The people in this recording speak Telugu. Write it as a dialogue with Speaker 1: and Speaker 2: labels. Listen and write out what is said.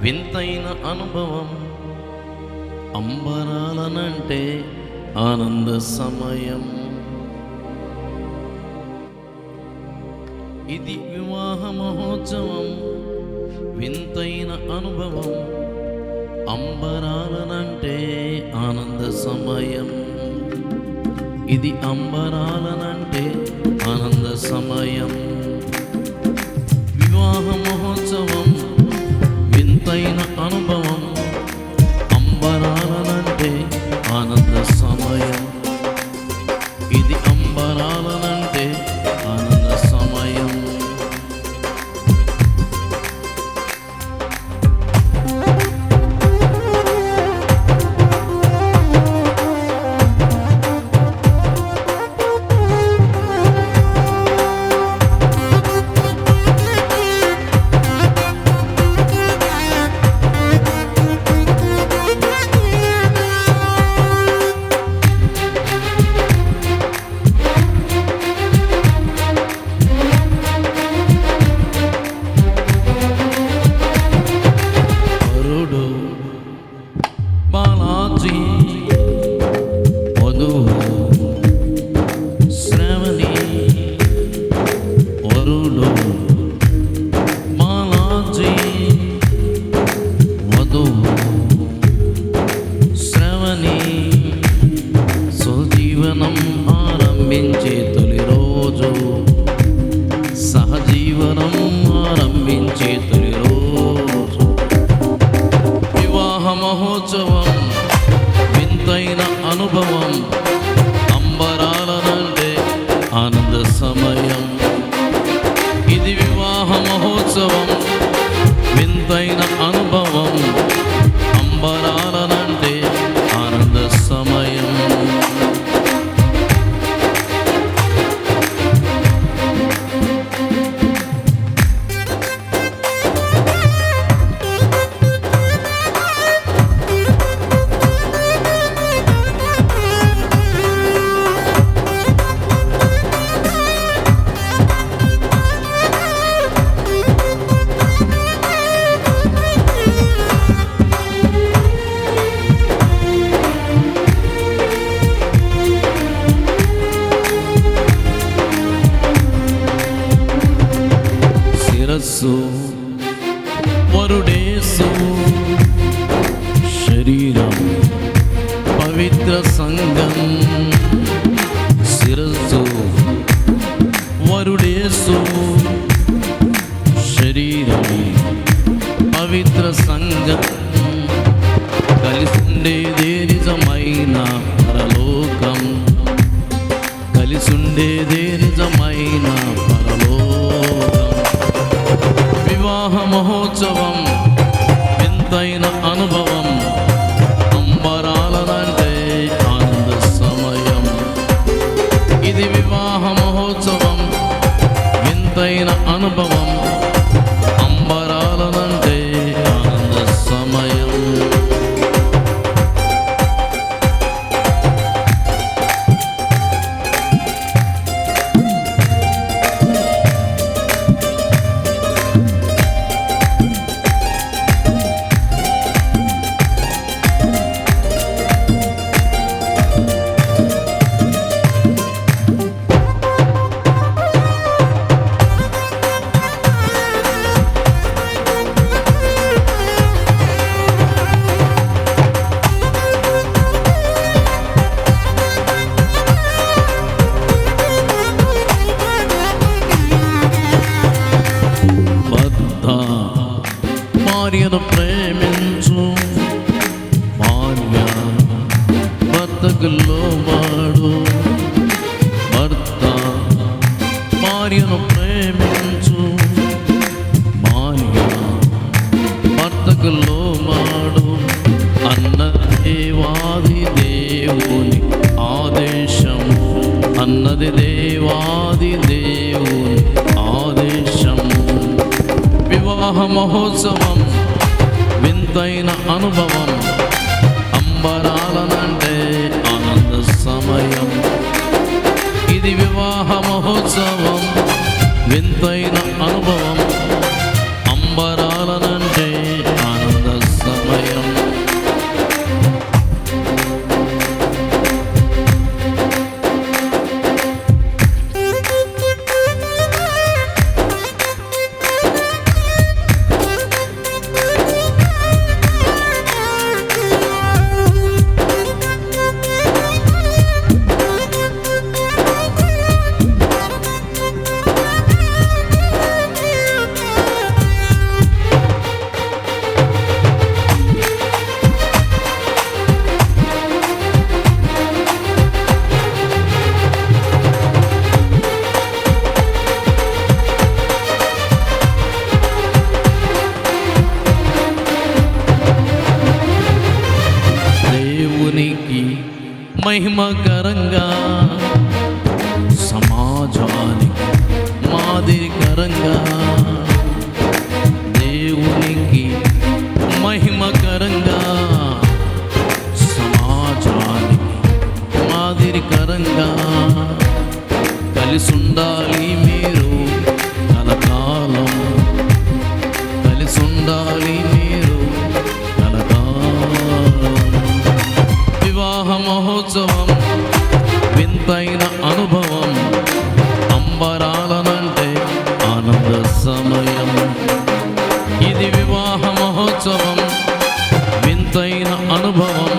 Speaker 1: వింతైన అనుభవం. అంబరాలనంటే ఆనంద సమయం. ఇది వివాహ మహోత్సవం. వింతైన అనుభవం. అంబరాలనంటే ఆనంద సమయం. ఇది అంబరాలనంటే ఆనంద సమయం. వివాహం I don't know. లోతైన అనుభవం. యేసు వరుడేసు विवाहम् మహోత్సవం వింతైన అనుభవం అంబరాలనంటే ఆనంద సమయం. ఇది వివాహ మహోత్సవం వింతైన అనుభవం మహిమకరంగా సమాజానికి మాదిరికరంగా దేవునికి మహిమకరంగా సమాజానికి మాదిరికరంగా కలిసి ఉండాలి మహోత్సవం వింతైన అనుభవం అంబరాలనంటే ఆనంద సమయం. ఇది వివాహ మహోత్సవం వింతైన అనుభవం